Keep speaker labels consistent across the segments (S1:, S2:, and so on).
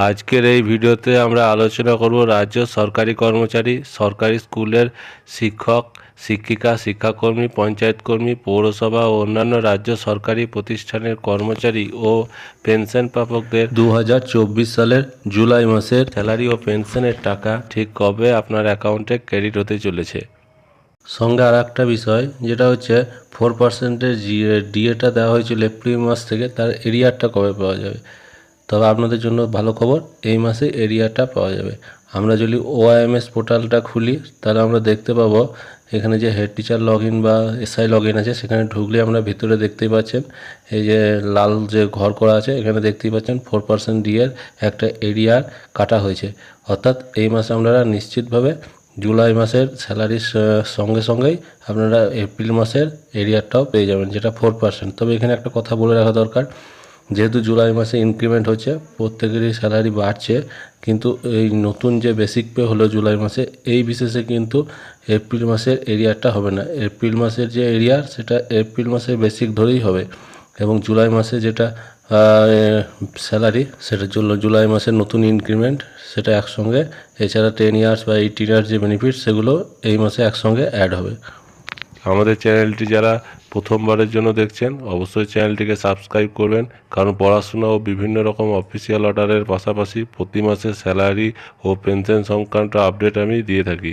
S1: আজকের এই ভিডিওতে আমরা আলোচনা করব রাজ্য সরকারি কর্মচারী সরকারি স্কুলের শিক্ষক শিক্ষিকা শিক্ষাকর্মী পঞ্চায়েত কর্মী পৌরসভা ও অন্যান্য রাজ্য সরকারি প্রতিষ্ঠানের কর্মচারী ও পেনশন প্রাপকদের দু হাজার চব্বিশ সালের জুলাই মাসের স্যালারি ও পেনশনের টাকা ঠিক কবে আপনার অ্যাকাউন্টে ক্রেডিট হতে চলেছে? সঙ্গে আর একটা বিষয় যেটা হচ্ছে ফোর পার্সেন্টের ডিএটা দেওয়া হয়েছিল এপ্রিল মাস থেকে তার এরিয়ারটা কবে পাওয়া যাবে? তবে আপনাদের জন্য ভালো খবর, এই মাসে এরিয়াটা পাওয়া যাবে। আমরা যদি ওআইএমএস পোর্টালটা খুলি, তাহলে আমরা দেখতে পাবো এখানে যে হেড টিচার লগ ইন বা এসআই লগ ইন আছে, সেখানে ঢুকলে আমরা ভিতরে দেখতেই পাচ্ছেন, এই যে লাল যে ঘর করা আছে, এখানে দেখতেই পাচ্ছেন ফোর পার্সেন্ট ডিয়ের একটা এরিয়ার কাটা হয়েছে। অর্থাৎ এই মাসে আপনারা নিশ্চিতভাবে জুলাই মাসের স্যালারির সঙ্গে সঙ্গেই আপনারা এপ্রিল মাসের এরিয়ারটাও পেয়ে যাবেন, যেটা ফোর পার্সেন্ট তবে এখানে একটা কথা বলে রাখা দরকার যেহেতু জুলাই মাসে ইনক্রিমেন্ট হচ্ছে, প্রত্যেকেরই স্যালারি বাড়ছে, কিন্তু এই নতুন যে বেসিক পে হলো জুলাই মাসে, এই বিশেষে কিন্তু এপ্রিল মাসের এরিয়াটা হবে না। এপ্রিল মাসের যে এরিয়ার সেটা এপ্রিল মাসের বেসিক ধরেই হবে। এবং জুলাই মাসে যেটা স্যালারি সেটার জন্য জুলাই মাসের নতুন ইনক্রিমেন্ট সেটা একসঙ্গে, এছাড়া টেন ইয়ার্স বা এইটিন ইয়ার্স যে বেনিফিট সেগুলো এই মাসে একসঙ্গে অ্যাড হবে। আমাদের চ্যানেলটি যারা প্রথমবারের জন্য দেখছেন, অবশ্যই চ্যানেলটিকে সাবস্ক্রাইব করবেন, কারণ পড়াশোনা ও বিভিন্ন রকম অফিসিয়াল অর্ডারের পাশাপাশি প্রতি মাসে স্যালারি ও পেনশন সংক্রান্ত আপডেট আমি দিয়ে থাকি।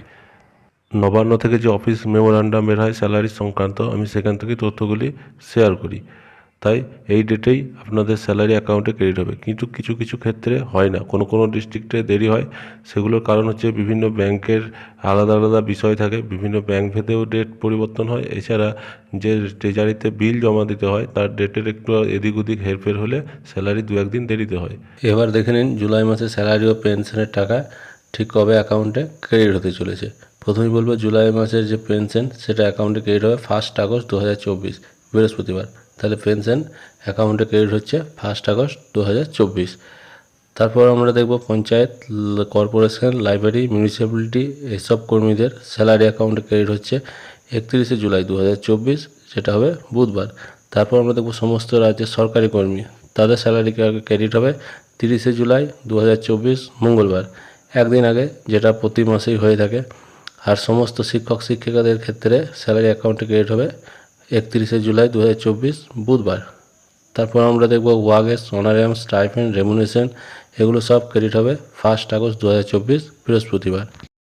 S1: নবান্ন থেকে যে অফিস মেমোরান্ডাম বের হয় স্যালারি সংক্রান্ত, আমি সেখান থেকে তথ্যগুলি শেয়ার করি। তাই এই ডেটেই আপনাদের স্যালারি অ্যাকাউন্টে ক্রেডিট হবে। কিন্তু কিছু কিছু ক্ষেত্রে হয় না। কোনো কোনো ডিস্ট্রিক্টে দেরি হয়। সেগুলোর কারণ হচ্ছে বিভিন্ন ব্যাংকের আলাদা আলাদা বিষয় থাকে। বিভিন্ন ব্যাংক ভেদেও ডেট পরিবর্তন হয়। এছাড়া যে ট্রেজারিতে বিল জমা দিতে হয়, তার ডেটের একটু এদিক ওদিক হেরফের হলে স্যালারি দু একদিন দেরিতে হয়। এবার দেখে নিন জুলাই মাসে স্যালারি ও পেনশনের টাকা ঠিক কবে অ্যাকাউন্টে ক্রেডিট হতে চলেছে। প্রথমেই বলব, জুলাই মাসের যে পেনশন সেটা অ্যাকাউন্টে ক্রেডিট হবে ফার্স্ট আগস্ট দু হাজার চব্বিশ, বৃহস্পতিবার। তাহলে পেনশন অ্যাকাউন্টে ক্রেডিট হচ্ছে ফার্স্ট আগস্ট দু হাজার চব্বিশ। তারপর আমরা দেখব পঞ্চায়েত কর্পোরেশন লাইব্রেরি মিউনিসিপ্যালিটি এসব কর্মীদের স্যালারি অ্যাকাউন্টে ক্রেডিট হচ্ছে একত্রিশে জুলাই দু হাজার চব্বিশ, যেটা হবে বুধবার। তারপর আমরা দেখব সমস্ত রাজ্যের সরকারি কর্মী, তাদের স্যালারি ক্রেডিট হবে তিরিশে জুলাই দু হাজার চব্বিশ, মঙ্গলবার। একদিন আগে যেটা প্রতি মাসেই হয়ে থাকে। আর সমস্ত শিক্ষক, শিক্ষিকাদের ক্ষেত্রে স্যালারি অ্যাকাউন্টে ক্রেডিট হবে একত্রিশে জুলাই দু হাজার চব্বিশ, বুধবার। তারপর আমরা দেখব ওয়াগেস, অনারিয়াম, স্টাইফেন, রেমুনেশন, এগুলো সব ক্রেডিট হবে ফার্স্ট আগস্ট দু হাজার চব্বিশ, বৃহস্পতিবার।